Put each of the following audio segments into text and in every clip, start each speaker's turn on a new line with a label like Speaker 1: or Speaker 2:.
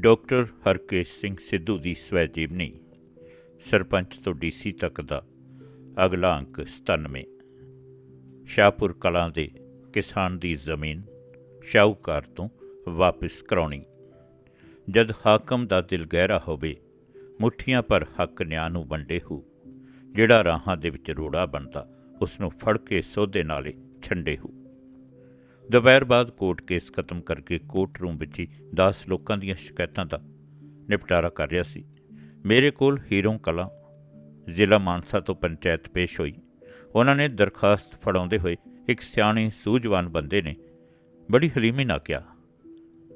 Speaker 1: Doctor Harkesh Singh Sidhu ਦੀ ਸਵੈ ਜੀਵਨੀ ਸਰਪੰਚ ਤੋਂ ਡੀਸੀ ਤੱਕ ਦਾ ਅਗਲਾ ਅੰਕ 97 ਸ਼ਾਹਪੁਰ ਕਲਾਂ ਦੇ ਕਿਸਾਨ ਦੀ ਜ਼ਮੀਨ ਸ਼ਾਹੂਕਾਰ ਤੋਂ ਵਾਪਸ ਕਰਾਉਣੀ। ਜਦ ਹਾਕਮ ਦਾ ਦਿਲ ਗਹਿਰਾ ਹੋਵੇ, ਮੁੱਠੀਆਂ ਪਰ ਹੱਕ ਨਿਆਂ ਨੂੰ ਵੰਡੇ ਹੋ, ਜਿਹੜਾ ਰਾਹਾਂ ਦੇ ਵਿੱਚ ਰੋੜਾ ਬਣਦਾ ਉਸ ਨੂੰ ਫੜ ਕੇ ਸੋਧੇ ਨਾਲੇ ਛੰਡੇ ਹੋ। ਦੁਪਹਿਰ ਬਾਅਦ ਕੋਰਟ ਕੇਸ ਖਤਮ ਕਰਕੇ ਕੋਰਟ ਰੂਮ ਵਿੱਚ ਹੀ 10 ਲੋਕਾਂ ਦੀਆਂ ਸ਼ਿਕਾਇਤਾਂ ਦਾ ਨਿਪਟਾਰਾ ਕਰ ਰਿਹਾ ਸੀ। ਮੇਰੇ ਕੋਲ ਹੀਰੋਂ ਕਲਾਂ ਜ਼ਿਲ੍ਹਾ ਮਾਨਸਾ ਤੋਂ ਪੰਚਾਇਤ ਪੇਸ਼ ਹੋਈ। ਉਹਨਾਂ ਨੇ ਦਰਖਾਸਤ ਫੜਾਉਂਦੇ ਹੋਏ ਇੱਕ ਸਿਆਣੇ ਸੂਝਵਾਨ ਬੰਦੇ ਨੇ ਬੜੀ ਹਲੀਮੀ ਨਾਲ ਕਿਹਾ,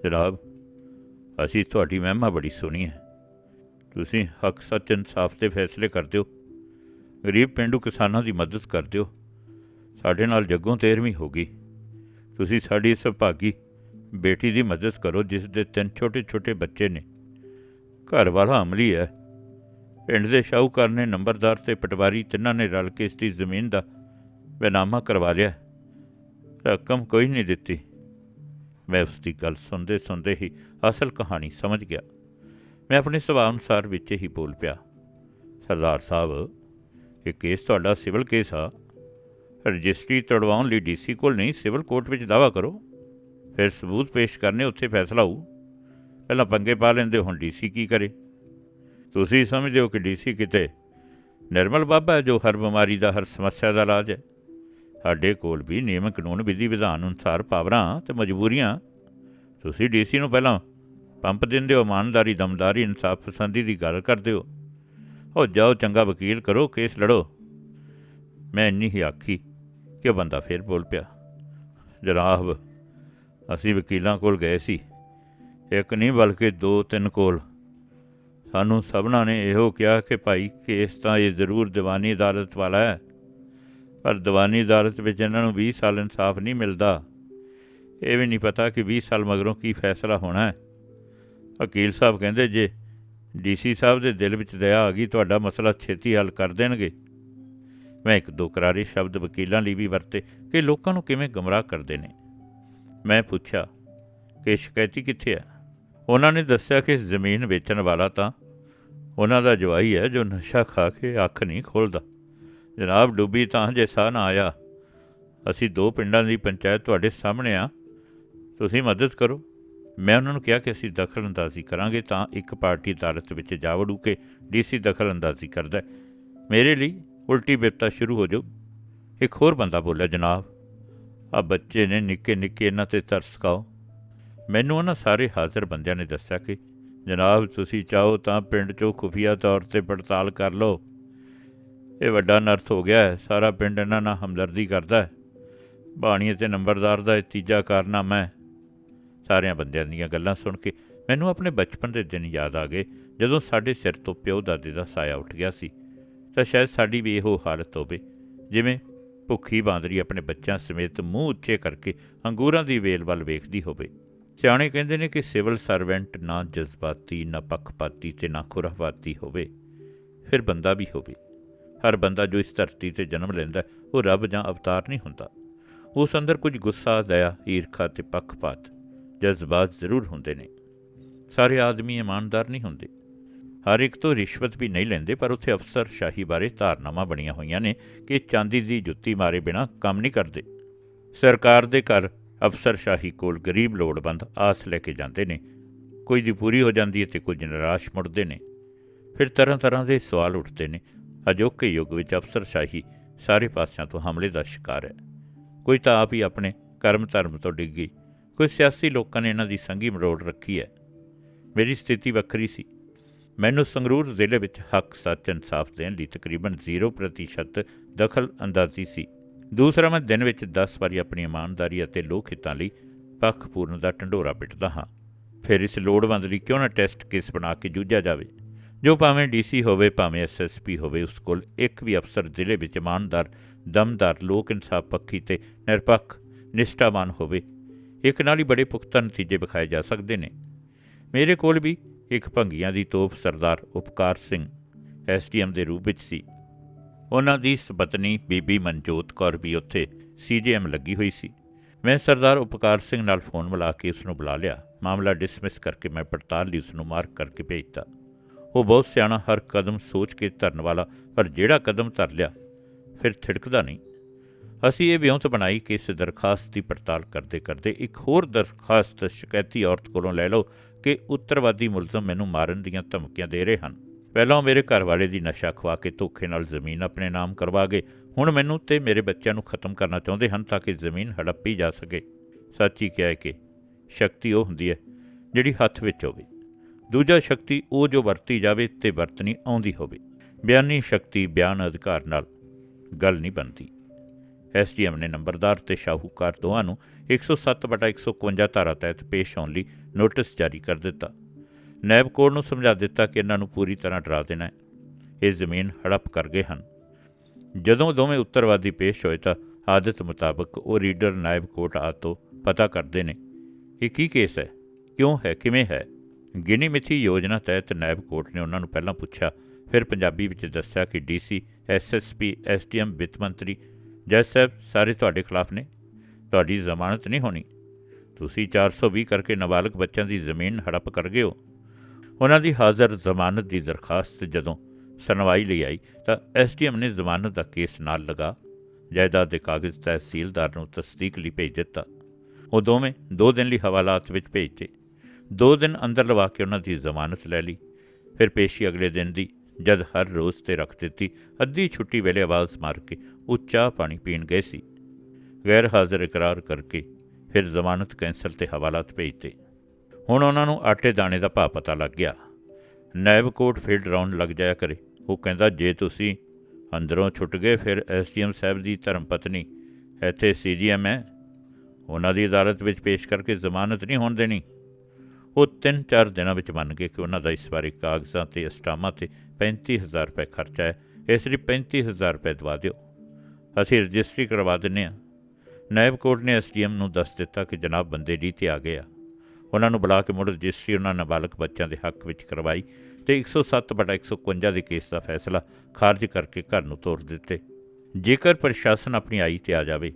Speaker 1: ਜਨਾਬ, ਅਸੀਂ ਤੁਹਾਡੀ ਮਹਿਮਾ ਬੜੀ ਸੁਣੀ ਹੈ। ਤੁਸੀਂ ਹੱਕ, ਸੱਚ, ਇਨਸਾਫ ਦੇ ਫੈਸਲੇ ਕਰਦੇ ਹੋ। ਗਰੀਬ ਪਿੰਡੂ ਕਿਸਾਨਾਂ ਦੀ ਮਦਦ ਕਰਦੇ ਹੋ। ਸਾਡੇ ਨਾਲ ਜੱਗੋਂ ਤੇਰਵੀਂ ਹੋ ਗਈ। ਤੁਸੀਂ ਸਾਡੀ ਇਸ ਭਾਗੀ ਬੇਟੀ ਦੀ ਮਦਦ ਕਰੋ, ਜਿਸ ਦੇ ਤਿੰਨ ਛੋਟੇ-ਛੋਟੇ ਬੱਚੇ ਨੇ। ਘਰ ਵਾਲਾ ਅਮਲੀ ਹੈ। ਪਿੰਡ ਦੇ ਸ਼ਾਹੂਕਾਰ ਨੇ ਨੰਬਰਦਾਰ ਤੇ ਪਟਵਾਰੀ ਤਿੰਨਾਂ ਨੇ ਰਲ ਕੇ ਇਸ ਦੀ ਜ਼ਮੀਨ ਦਾ ਬਨਾਮਾ ਕਰਵਾ ਲਿਆ। ਰਕਮ ਕੋਈ ਨਹੀਂ ਦਿੱਤੀ। ਮੈਂ ਉਸ ਦੀ ਗੱਲ ਸੁਣਦੇ ਸੁਣਦੇ ਹੀ ਅਸਲ ਕਹਾਣੀ ਸਮਝ ਗਿਆ। ਮੈਂ ਆਪਣੇ ਸੁਭਾਅ ਅਨੁਸਾਰ ਵਿੱਚ ਹੀ ਬੋਲ ਪਿਆ। ਸਰਦਾਰ ਸਾਹਿਬ ਇਹ ਕੇਸ ਤੁਹਾਡਾ ਸਿਵਲ ਕੇਸ ਆ। ਰਜਿਸਟਰੀ ਤੜਵਾਉਣ ਲਈ ਡੀਸੀ ਕੋਲ ਨਹੀਂ, ਸਿਵਲ ਕੋਰਟ ਵਿੱਚ ਦਾਵਾ ਕਰੋ। ਫਿਰ ਸਬੂਤ ਪੇਸ਼ ਕਰਨੇ, ਉੱਥੇ ਫੈਸਲਾ ਹੋਊ। ਪਹਿਲਾਂ ਪੰਗੇ ਪਾ ਲੈਂਦੇ, ਹੁਣ ਡੀਸੀ ਕੀ ਕਰੇ। ਤੁਸੀਂ ਸਮਝਦੇ ਹੋ ਕਿ ਡੀਸੀ ਕਿਤੇ ਨਿਰਮਲ ਬਾਬਾ ਜੋ ਹਰ ਬਿਮਾਰੀ ਦਾ, ਹਰ ਸਮੱਸਿਆ ਦਾ ਇਲਾਜ ਹੈ। ਸਾਡੇ ਕੋਲ ਵੀ ਨਿਯਮ, ਕਾਨੂੰਨ, ਵਿਧੀ, ਵਿਧਾਨ ਅਨੁਸਾਰ ਪਾਵਰਾਂ ਤੇ ਮਜਬੂਰੀਆਂ। ਤੁਸੀਂ ਡੀਸੀ ਨੂੰ ਪਹਿਲਾਂ ਪੰਪ ਦਿੰਦੇ ਹੋ, ਇਮਾਨਦਾਰੀ, ਦਮਦਾਰੀ, ਇਨਸਾਫ ਪਸੰਦੀ ਦੀ ਗੱਲ ਕਰਦੇ ਹੋ। ਉਹ ਜਾਓ, ਚੰਗਾ ਵਕੀਲ ਕਰੋ, ਕੇਸ ਲੜੋ। ਮੈਂ ਇੰਨੀ ਹੀ ਆਖੀ। ਕਿ ਉਹ ਬੰਦਾ ਫੇਰ ਬੋਲ ਪਿਆ ਜਨਾਬ ਅਸੀਂ ਵਕੀਲਾਂ ਕੋਲ ਗਏ ਸੀ। ਇੱਕ ਨਹੀਂ ਬਲਕਿ ਦੋ ਤਿੰਨ ਕੋਲ। ਸਾਨੂੰ ਸਭਨਾਂ ਨੇ ਇਹੋ ਕਿਹਾ ਕਿ ਭਾਈ ਕੇਸ ਤਾਂ ਇਹ ਜ਼ਰੂਰ ਦੀਵਾਨੀ ਅਦਾਲਤ ਵਾਲਾ ਹੈ, ਪਰ ਦੀਵਾਨੀ ਅਦਾਲਤ ਵਿੱਚ ਇਹਨਾਂ ਨੂੰ 20 ਸਾਲ ਇਨਸਾਫ ਨਹੀਂ ਮਿਲਦਾ। ਇਹ ਵੀ ਨਹੀਂ ਪਤਾ ਕਿ 20 ਸਾਲ ਮਗਰੋਂ ਕੀ ਫੈਸਲਾ ਹੋਣਾ ਹੈ। ਵਕੀਲ ਸਾਹਿਬ ਕਹਿੰਦੇ, ਜੇ ਡੀਸੀ ਸਾਹਿਬ ਦੇ ਦਿਲ ਵਿੱਚ ਦਇਆ ਆ ਗਈ, ਤੁਹਾਡਾ ਮਸਲਾ ਛੇਤੀ ਹੱਲ ਕਰ ਦੇਣਗੇ। ਮੈਂ ਇੱਕ ਦੋ ਕਰਾਰੀ ਸ਼ਬਦ ਵਕੀਲਾਂ ਲਈ ਵੀ ਵਰਤੇ ਕਿ ਲੋਕਾਂ ਨੂੰ ਕਿਵੇਂ ਗਮਰਾਹ ਕਰਦੇ ਨੇ। ਮੈਂ ਪੁੱਛਿਆ, ਕਿ ਸ਼ਿਕਾਇਤੀ ਕਿੱਥੇ ਹੈ? ਉਹਨਾਂ ਨੇ ਦੱਸਿਆ ਕਿ ਜ਼ਮੀਨ ਵੇਚਣ ਵਾਲਾ ਤਾਂ ਉਹਨਾਂ ਦਾ ਜਵਾਈ ਹੈ ਜੋ ਨਸ਼ਾ ਖਾ ਕੇ ਅੱਖ ਨਹੀਂ ਖੋਲਦਾ। ਜਨਾਬ ਡੁੱਬੀ ਤਾਂ ਜੇ ਸਾਹ ਨਾ ਆਇਆ। ਅਸੀਂ ਦੋ ਪਿੰਡਾਂ ਦੀ ਪੰਚਾਇਤ ਤੁਹਾਡੇ ਸਾਹਮਣੇ ਆ। ਤੁਸੀਂ ਮਦਦ ਕਰੋ। ਮੈਂ ਉਹਨਾਂ ਨੂੰ ਕਿਹਾ ਕਿ ਅਸੀਂ ਦਖਲਅੰਦਾਜ਼ੀ ਕਰਾਂਗੇ ਤਾਂ ਇੱਕ ਪਾਰਟੀ ਅਦਾਲਤ ਵਿੱਚ ਜਾ ਵੜੂ ਕਿ ਡੀਸੀ ਦਖਲਅੰਦਾਜ਼ੀ ਕਰਦਾ ਮੇਰੇ ਲਈ ਉਲਟੀ ਬਿਪਤਾ ਸ਼ੁਰੂ ਹੋ ਜਾਊ। ਇੱਕ ਹੋਰ ਬੰਦਾ ਬੋਲਿਆ, ਜਨਾਬ ਆ ਬੱਚੇ ਨੇ ਨਿੱਕੇ ਨਿੱਕੇ ਇਹਨਾਂ ਤੇ ਤਰਸ ਖਾਓ। ਮੈਨੂੰ ਉਹਨਾਂ ਸਾਰੇ ਹਾਜ਼ਰ ਬੰਦਿਆਂ ਨੇ ਦੱਸਿਆ ਕਿ, ਜਨਾਬ, ਤੁਸੀਂ ਚਾਹੋ ਤਾਂ ਪਿੰਡ 'ਚੋਂ ਖੁਫੀਆ ਤੌਰ ਤੇ ਪੜਤਾਲ ਕਰ ਲਓ। ਇਹ ਵੱਡਾ ਨਰਥ ਹੋ ਗਿਆ ਹੈ, ਸਾਰਾ ਪਿੰਡ ਇਹਨਾਂ ਨਾਲ ਹਮਦਰਦੀ ਕਰਦਾ ਹੈ। ਬਾਣੀ ਤੇ ਨੰਬਰਦਾਰ ਦਾ ਇਹ ਤੀਜਾ ਕਾਰਨਾਮਾ ਹੈ। ਸਾਰਿਆਂ ਬੰਦਿਆਂ ਦੀਆਂ ਗੱਲਾਂ ਸੁਣ ਕੇ ਮੈਨੂੰ ਆਪਣੇ ਬਚਪਨ ਦੇ ਦਿਨ ਯਾਦ ਆ ਗਏ, ਜਦੋਂ ਸਾਡੇ ਸਿਰ ਤੋਂ ਪਿਓ ਦਾਦੇ ਦਾ ਸਾਇਆ ਉੱਠ ਗਿਆ ਸੀ। ਤਾਂ ਸ਼ਾਇਦ ਸਾਡੀ ਵੀ ਇਹੋ ਹਾਲਤ ਹੋਵੇ। ਜਿਵੇਂ ਭੁੱਖੀ ਬਾਂਦਰੀ ਆਪਣੇ ਬੱਚਿਆਂ ਸਮੇਤ ਮੂੰਹ ਉੱਚੇ ਕਰਕੇ ਅੰਗੂਰਾਂ ਦੀ ਵੇਲ ਵੱਲ ਵੇਖਦੀ ਹੋਵੇ। ਸਿਆਣੇ ਕਹਿੰਦੇ ਨੇ ਕਿ ਸਿਵਲ ਸਰਵੈਂਟ ਨਾ ਜਜ਼ਬਾਤੀ, ਨਾ ਪੱਖਪਾਤੀ ਤੇ ਨਾ ਖੁਰਾਫਾਤੀ ਹੋਵੇ, ਫਿਰ ਬੰਦਾ ਵੀ ਹੋਵੇ। ਹਰ ਬੰਦਾ ਜੋ ਇਸ ਧਰਤੀ ਤੇ ਜਨਮ ਲੈਂਦਾ ਉਹ ਰੱਬ ਜਾਂ ਅਵਤਾਰ ਨਹੀਂ ਹੁੰਦਾ। ਉਸ ਅੰਦਰ ਕੁਝ ਗੁੱਸਾ, ਦਇਆ, ਈਰਖਾ ਤੇ ਪੱਖਪਾਤ, ਜਜ਼ਬਾਤ ਜ਼ਰੂਰ ਹੁੰਦੇ ਨੇ। ਸਾਰੇ ਆਦਮੀ ਇਮਾਨਦਾਰ ਨਹੀਂ ਹੁੰਦੇ। ਹਰ ਇੱਕ ਤੋਂ ਰਿਸ਼ਵਤ ਵੀ ਨਹੀਂ ਲੈਂਦੇ, ਪਰ ਉੱਥੇ ਅਫਸਰ ਸ਼ਾਹੀ ਬਾਰੇ ਧਾਰਨਾਵਾਂ ਬਣੀਆਂ ਹੋਈਆਂ ਨੇ ਕਿ ਚਾਂਦੀ ਦੀ ਜੁੱਤੀ ਮਾਰੇ ਬਿਨਾ ਕੰਮ ਨਹੀਂ ਕਰਦੇ। ਸਰਕਾਰ ਦੇ ਘਰ ਅਫਸਰ ਸ਼ਾਹੀ ਕੋਲ ਗਰੀਬ ਲੋੜਵੰਦ ਆਸ ਲੈ ਕੇ ਜਾਂਦੇ ਨੇ। ਕੋਈ ਦੀ ਪੂਰੀ ਹੋ ਜਾਂਦੀ ਹੈ ਤੇ ਕੁਝ ਨਿਰਾਸ਼ ਮੁੜਦੇ ਨੇ। ਫਿਰ ਤਰ੍ਹਾਂ ਤਰ੍ਹਾਂ ਦੇ ਸਵਾਲ ਉੱਠਦੇ ਨੇ। ਅਜੋਕੇ ਯੁੱਗ ਵਿੱਚ ਅਫਸਰ ਸ਼ਾਹੀ ਸਾਰੇ ਪਾਸਿਆਂ ਤੋਂ ਹਮਲੇ ਦਾ ਸ਼ਿਕਾਰ ਹੈ। ਕੋਈ ਤਾਂ ਆਪ ਹੀ ਆਪਣੇ ਕਰਮ ਧਰਮ ਤੋਂ ਡਿੱਗ ਗਈ। ਕੋਈ ਸਿਆਸੀ ਲੋਕਾਂ ਨੇ ਇਹਨਾਂ ਦੀ ਸੰਗੀ ਮਰੋੜ ਰੱਖੀ ਹੈ। ਮੇਰੀ ਸਥਿਤੀ ਵੱਖਰੀ ਸੀ। ਮੈਨੂੰ ਸੰਗਰੂਰ ਜ਼ਿਲ੍ਹੇ ਵਿੱਚ ਹੱਕ ਸੱਚ ਇਨਸਾਫ ਦੇਣ ਲਈ ਤਕਰੀਬਨ 0% ਦਖਲ ਅੰਦਾਜ਼ੀ ਸੀ। ਦੂਸਰਾ, ਮੈਂ ਦਿਨ ਵਿੱਚ 10 ਵਾਰੀ ਆਪਣੀ ਇਮਾਨਦਾਰੀ ਅਤੇ ਲੋਕ ਹਿੱਤਾਂ ਲਈ ਪੱਖਪੂਰਨ ਦਾ ਢੰਡੋਰਾ ਪਿੱਟਦਾ ਹਾਂ। ਫਿਰ ਇਸ ਲੋੜਵੰਦ ਲਈ ਕਿਉਂ ਨਾ ਟੈਸਟ ਕੇਸ ਬਣਾ ਕੇ ਜੂਝਿਆ ਜਾਵੇ? ਜੋ ਭਾਵੇਂ ਡੀਸੀ ਹੋਵੇ, ਭਾਵੇਂ ਐਸਐਸਪੀ ਹੋਵੇ, ਉਸ ਕੋਲ ਇੱਕ ਵੀ ਅਫਸਰ ਜ਼ਿਲ੍ਹੇ ਵਿੱਚ ਇਮਾਨਦਾਰ, ਦਮਦਾਰ, ਲੋਕ ਇਨਸਾਫ ਪੱਖੀ ਤੇ ਨਿਰਪੱਖ, ਨਿਸ਼ਠਾਵਾਨ ਹੋਵੇ, ਇੱਕ ਨਾਲ ਹੀ ਬੜੇ ਪੁਖਤਾ ਨਤੀਜੇ ਵਿਖਾਏ ਜਾ ਸਕਦੇ ਨੇ। ਮੇਰੇ ਕੋਲ ਵੀ ਇੱਕ ਭੰਗੀਆਂ ਦੀ ਤੋਪ ਸਰਦਾਰ ਉਪਕਾਰ ਸਿੰਘ ਐਸਡੀਐਮ ਦੇ ਰੂਪ ਵਿੱਚ ਸੀ। ਉਹਨਾਂ ਦੀ ਸੁਪਤਨੀ ਬੀਬੀ ਮਨਜੋਤ ਕੌਰ ਵੀ ਉੱਥੇ ਸੀਜੀਐਮ ਲੱਗੀ ਹੋਈ ਸੀ। ਮੈਂ ਸਰਦਾਰ ਉਪਕਾਰ ਸਿੰਘ ਨਾਲ ਫੋਨ ਮਿਲਾ ਕੇ ਉਸ ਨੂੰ ਬੁਲਾ ਲਿਆ। ਮਾਮਲਾ ਡਿਸਮਿਸ ਕਰਕੇ ਮੈਂ ਪੜਤਾਲ ਲਈ ਉਸ ਨੂੰ ਮਾਰਕ ਕਰਕੇ ਭੇਜਤਾ ਉਹ ਬਹੁਤ ਸਿਆਣਾ, ਹਰ ਕਦਮ ਸੋਚ ਕੇ ਧਰਨ ਵਾਲਾ, ਪਰ ਜਿਹੜਾ ਕਦਮ ਧਰ ਲਿਆ, ਫਿਰ ਥਿੜਕਦਾ ਨਹੀਂ। ਅਸੀਂ ਇਹ ਵਿਉਂਤ ਬਣਾਈ ਕਿ ਇਸ ਦਰਖਾਸਤ ਦੀ ਪੜਤਾਲ ਕਰਦੇ ਕਰਦੇ ਇੱਕ ਹੋਰ ਦਰਖਾਸਤ ਸ਼ਿਕਾਇਤੀ ਔਰਤ ਕੋਲੋਂ ਲੈ ਲਓ ਕਿ ਉੱਤਰਵਾਦੀ ਮੁਲਜ਼ਮ ਮੈਨੂੰ ਮਾਰਨ ਦੀਆਂ ਧਮਕੀਆਂ ਦੇ ਰਹੇ ਹਨ। ਪਹਿਲਾਂ ਉਹ ਮੇਰੇ ਘਰ ਵਾਲੇ ਦੀ ਨਸ਼ਾ ਖਵਾ ਕੇ ਧੋਖੇ ਨਾਲ ਜ਼ਮੀਨ ਆਪਣੇ ਨਾਮ ਕਰਵਾ ਗਏ। ਹੁਣ ਮੈਨੂੰ ਤੇ ਮੇਰੇ ਬੱਚਿਆਂ ਨੂੰ ਖਤਮ ਕਰਨਾ ਚਾਹੁੰਦੇ ਹਨ ਤਾਂ ਕਿ ਜ਼ਮੀਨ ਹੜੱਪੀ ਜਾ ਸਕੇ। ਸੱਚੀ ਕਿਹਾ ਹੈ ਕਿ ਸ਼ਕਤੀ ਉਹ ਹੁੰਦੀ ਹੈ ਜਿਹੜੀ ਹੱਥ ਵਿੱਚ ਹੋਵੇ। ਦੂਜਾ ਸ਼ਕਤੀ ਉਹ ਜੋ ਵਰਤੀ ਜਾਵੇ ਤੇ ਵਰਤਣੀ ਆਉਂਦੀ ਹੋਵੇ। ਬਿਆਨੀ ਸ਼ਕਤੀ ਬਿਆਨ ਅਧਿਕਾਰ ਨਾਲ ਗੱਲ ਨਹੀਂ ਬਣਦੀ। ਐਸਡੀਐਮ ਨੇ ਨੰਬਰਦਾਰ ਤੇ ਸ਼ਾਹੂਕਾਰ ਦੋਵਾਂ ਨੂੰ 107/151 ਧਾਰਾ ਤਹਿਤ ਪੇਸ਼ ਆਉਣ ਲਈ ਨੋਟਿਸ ਜਾਰੀ ਕਰ ਦਿੱਤਾ। ਨੈਬ ਕੋਰਟ ਨੂੰ ਸਮਝਾ ਦਿੱਤਾ ਕਿ ਇਹਨਾਂ ਨੂੰ ਪੂਰੀ ਤਰ੍ਹਾਂ ਡਰਾ ਦੇਣਾ ਹੈ। ਇਹ ਜ਼ਮੀਨ ਹੜੱਪ ਕਰ ਗਏ ਹਨ। ਜਦੋਂ ਦੋਵੇਂ ਉੱਤਰਵਾਦੀ ਪੇਸ਼ ਹੋਏ ਤਾਂ ਆਦਤ ਮੁਤਾਬਕ ਉਹ ਰੀਡਰ ਨਾਇਬ ਕੋਰਟ ਆ ਤੋਂ ਪਤਾ ਕਰਦੇ ਨੇ। ਇਹ ਕੀ ਕੇਸ ਹੈ? ਕਿਉਂ ਹੈ? ਕਿਵੇਂ ਹੈ? ਗਿਣੀ ਮਿਥੀ ਯੋਜਨਾ ਤਹਿਤ ਨਾਇਬ ਕੋਰਟ ਨੇ ਉਹਨਾਂ ਨੂੰ ਪਹਿਲਾਂ ਪੁੱਛਿਆ, ਫਿਰ ਪੰਜਾਬੀ ਵਿੱਚ ਦੱਸਿਆ ਕਿ ਡੀਸੀ ਐਸਐਸਪੀ ਐਸਟੀਐਮ ਵਿੱਤ ਮੰਤਰੀ ਜੱਜ ਸਾਹਿਬ, ਸਾਰੇ ਤੁਹਾਡੇ ਖਿਲਾਫ ਨੇ। ਤੁਹਾਡੀ ਜ਼ਮਾਨਤ ਨਹੀਂ ਹੋਣੀ। ਤੁਸੀਂ 420 ਕਰਕੇ ਨਾਬਾਲਗ ਬੱਚਿਆਂ ਦੀ ਜ਼ਮੀਨ ਹੜਪ ਕਰ ਗਏ ਹੋ। ਉਹਨਾਂ ਦੀ ਹਾਜ਼ਰ ਜ਼ਮਾਨਤ ਦੀ ਦਰਖਾਸਤ ਜਦੋਂ ਸੁਣਵਾਈ ਲਈ ਆਈ, ਤਾਂ ਐਸਡੀਐਮ ਨੇ ਜ਼ਮਾਨਤ ਦਾ ਕੇਸ ਨਾਲ ਲਗਾ, ਜਾਇਦਾਦ ਦੇ ਕਾਗਜ਼ ਤਹਿਸੀਲਦਾਰ ਨੂੰ ਤਸਦੀਕ ਲਈ ਭੇਜ ਦਿੱਤਾ। ਉਹ ਦੋਵੇਂ ਦੋ ਦਿਨ ਲਈ ਹਵਾਲਾਤ ਵਿੱਚ ਭੇਜਤੇ ਦੋ ਦਿਨ ਅੰਦਰ ਲਵਾ ਕੇ ਉਹਨਾਂ ਦੀ ਜ਼ਮਾਨਤ ਲੈ ਲਈ। ਫਿਰ ਪੇਸ਼ੀ ਅਗਲੇ ਦਿਨ ਦੀ ਜਦ ਹਰ ਰੋਜ਼ ਤੇ ਰੱਖ ਦਿੱਤੀ, ਅੱਧੀ ਛੁੱਟੀ ਵੇਲੇ ਆਵਾਜ਼ ਮਾਰ ਕੇ ਉਹ ਚਾਹ ਪਾਣੀ ਪੀਣ ਗਏ ਸੀ। ਗੈਰ ਹਾਜ਼ਰ ਇਕਰਾਰ ਕਰਕੇ ਫਿਰ ਜ਼ਮਾਨਤ ਕੈਂਸਲ ਤੇ ਹਵਾਲਾਤ ਭੇਜਤੇ। ਹੁਣ ਉਹਨਾਂ ਨੂੰ ਆਟੇ ਦਾਣੇ ਦਾ ਭਾਅ ਪਤਾ ਲੱਗ ਗਿਆ। ਨਾਇਬ ਕੋਰਟ ਫਿਰ ਡਰਾਉਣ ਲੱਗ ਜਾਇਆ ਕਰੇ। ਉਹ ਕਹਿੰਦਾ, ਜੇ ਤੁਸੀਂ ਅੰਦਰੋਂ ਛੁੱਟ ਗਏ, ਫਿਰ ਐਸਡੀਐਮ ਸਾਹਿਬ ਦੀ ਧਰਮ ਪਤਨੀ ਇੱਥੇ ਸੀਜੀਐਮ ਹੈ। ਉਹਨਾਂ ਦੀ ਅਦਾਲਤ ਵਿੱਚ ਪੇਸ਼ ਕਰਕੇ ਜ਼ਮਾਨਤ ਨਹੀਂ ਹੋਣ ਦੇਣੀ। ਉਹ 3-4 ਦਿਨਾਂ ਵਿੱਚ ਮੰਨ ਗਏ ਕਿ ਉਹਨਾਂ ਦਾ ਇਸ ਬਾਰੇ ਕਾਗਜ਼ਾਂ ਤੇ, ਅਸਟਾਮਾਂ ਤੇ 35000 ਰੁਪਏ ਖਰਚਾ ਹੈ ਇਸ ਲਈ 35000 ਰੁਪਏ ਦਵਾ ਦਿਓ। ਅਸੀਂ ਰਜਿਸਟਰੀ ਕਰਵਾ ਦਿੰਨੇ ਆ ਨਾਇਬ ਕੋਰਟ ਨੇ ਐਸਡੀਐਮ ਨੂੰ ਦੱਸ ਦਿੱਤਾ ਕਿ ਜਨਾਬ ਬੰਦੇ ਡੀ ਤੇ ਆ ਗਏ ਆ। ਉਹਨਾਂ ਨੂੰ ਬੁਲਾ ਕੇ ਮੁੜ ਰਜਿਸਟਰੀ ਉਹਨਾਂ ਨਾਬਾਲਗ ਬੱਚਿਆਂ ਦੇ ਹੱਕ ਵਿੱਚ ਕਰਵਾਈ ਤੇ 107/151 ਦੇ ਕੇਸ ਦਾ ਫੈਸਲਾ ਖਾਰਜ ਕਰਕੇ ਘਰ ਨੂੰ ਤੋਰ ਦਿੱਤੇ। ਜੇਕਰ ਪ੍ਰਸ਼ਾਸਨ ਆਪਣੀ ਆਈ ਤੇ ਆ ਜਾਵੇ,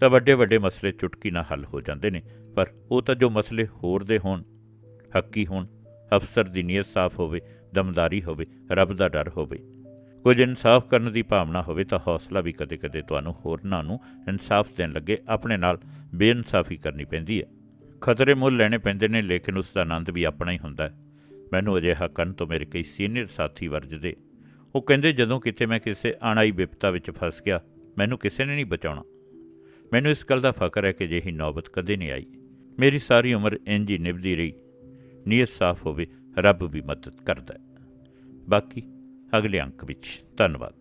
Speaker 1: ਤਾਂ ਵੱਡੇ ਵੱਡੇ ਮਸਲੇ ਚੁਟਕੀ ਨਾਲ ਹੱਲ ਹੋ ਜਾਂਦੇ ਨੇ, ਪਰ ਉਹ ਤਾਂ ਜੋ ਮਸਲੇ ਹੋਰ ਦੇ ਹੋਣ। ਹੱਕੀ ਹੋਣ, ਅਫਸਰ ਦੀ ਨੀਅਤ ਸਾਫ਼ ਹੋਵੇ, ਦਮਦਾਰੀ ਹੋਵੇ, ਰੱਬ ਦਾ ਡਰ ਹੋਵੇ। ਕੁਝ ਇਨਸਾਫ ਕਰਨ ਦੀ ਭਾਵਨਾ ਹੋਵੇ ਤਾਂ ਹੌਸਲਾ ਵੀ ਕਦੇ-ਕਦੇ ਤੁਹਾਨੂੰ ਹੋਰਨਾਂ ਨੂੰ ਇਨਸਾਫ ਦੇਣ ਲੱਗੇ, ਆਪਣੇ ਨਾਲ ਬੇਇਨਸਾਫੀ ਕਰਨੀ ਪੈਂਦੀ ਹੈ। ਖਤਰੇ ਮੁੱਲ ਲੈਣੇ ਪੈਂਦੇ ਨੇ, ਲੇਕਿਨ ਉਸ ਦਾ ਆਨੰਦ ਵੀ ਆਪਣਾ ਹੀ ਹੁੰਦਾ ਹੈ। ਮੈਨੂੰ ਅਜਿਹਾ ਕਰਨ ਤੋਂ ਮੇਰੇ ਕਈ ਸੀਨੀਅਰ ਸਾਥੀ ਵਰਜਦੇ। ਉਹ ਕਹਿੰਦੇ, ਜਦੋਂ ਕਿਤੇ ਮੈਂ ਕਿਸੇ ਆਣਾਈ ਵਿਪਤਾ ਵਿੱਚ ਫਸ ਗਿਆ, ਮੈਨੂੰ ਕਿਸੇ ਨੇ ਨਹੀਂ ਬਚਾਉਣਾ। ਮੈਨੂੰ ਇਸ ਗੱਲ ਦਾ ਫਖਰ ਹੈ ਕਿ ਜਿਹੀ ਨੌਬਤ ਕਦੇ ਨਹੀਂ ਆਈ। ਮੇਰੀ ਸਾਰੀ ਉਮਰ ਇੰਜ ਹੀ ਨਿਭਦੀ ਰਹੀ। ਨੀਅਤ ਸਾਫ਼ ਹੋਵੇ ਰੱਬ ਵੀ ਮਦਦ ਕਰਦਾ ਹੈ। ਬਾਕੀ ਅਗਲੇ ਅੰਕ ਵਿੱਚ ਧੰਨਵਾਦ।